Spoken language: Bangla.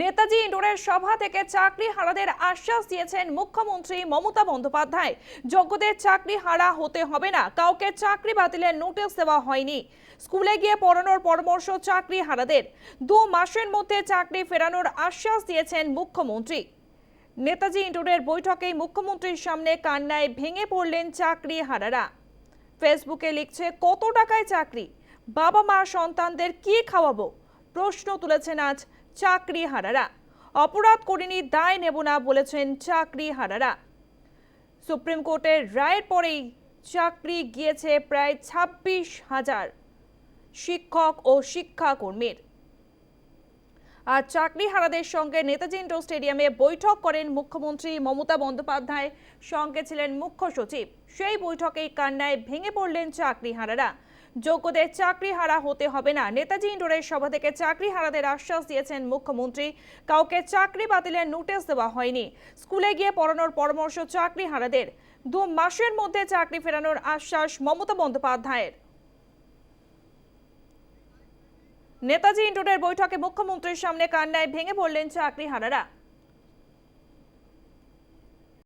নেতাজি ইন্ডোরের সভা থেকে চাকরি হারাদের আশ্বাস দিয়েছেন মুখ্যমন্ত্রী মমতা বন্দ্যোপাধ্যায়। যোগ্যদের চাকরি হারা হতে হবে না, কাউকে চাকরি বাতিলের নোটিশ দেওয়া হয়নি। স্কুলে গিয়ে পড়ানোর পরামর্শ চাকরি হারাদের। দু মাসের মধ্যে চাকরি ফেরানোর আশ্বাস দিয়েছেন মুখ্যমন্ত্রী। নেতাজি ইন্ডোরের বৈঠকেই মুখ্যমন্ত্রীর সামনে কান্নায় ভেঙে পড়লেন চাকরি হারারা। ফেসবুকে লিখছে, কত টাকায় চাকরি? বাবা মা সন্তানদের কি খাওয়াবো? প্রশ্ন তুলেছেন আজ চাকরি হারারা অপরাধ করিনি, দায় নেব না বলেছেন চাকরি হারারা সুপ্রিম কোর্টের রায়ের পরেই চাকরি গিয়েছে প্রায় ছাব্বিশ হাজার শিক্ষক ও শিক্ষাকর্মীর। চাকরি হারাদের সঙ্গে নেতাজি ইন্ডোর স্টেডিয়ামে বৈঠক করেন মুখ্যমন্ত্রী মমতা বন্দ্যোপাধ্যায়। সঙ্গে ছিলেন মুখ্য সচিব। সেই বৈঠকেই কান্নায় ভেঙে পড়লেন চাকরি হারারা যোগ্যদের চাকরি হারা হতে হবে না। নেতাজি ইন্ডোরের সভা থেকে চাকরি হারাদের আশ্বাস দিয়েছেন মুখ্যমন্ত্রী। কাউকে চাকরি বাতিলের নোটিশ দেওয়া হয়নি। স্কুলে গিয়ে পড়ানোর পরামর্শ চাকরি হারাদের দু মাসের মধ্যে চাকরি ফেরানোর আশ্বাস মমতা বন্দ্যোপাধ্যায়ের। নেতাজি ইন্ডোরের বৈঠকে মুখ্যমন্ত্রীর সামনে কান্নায় ভেঙে পড়লেন চাকরি হারারা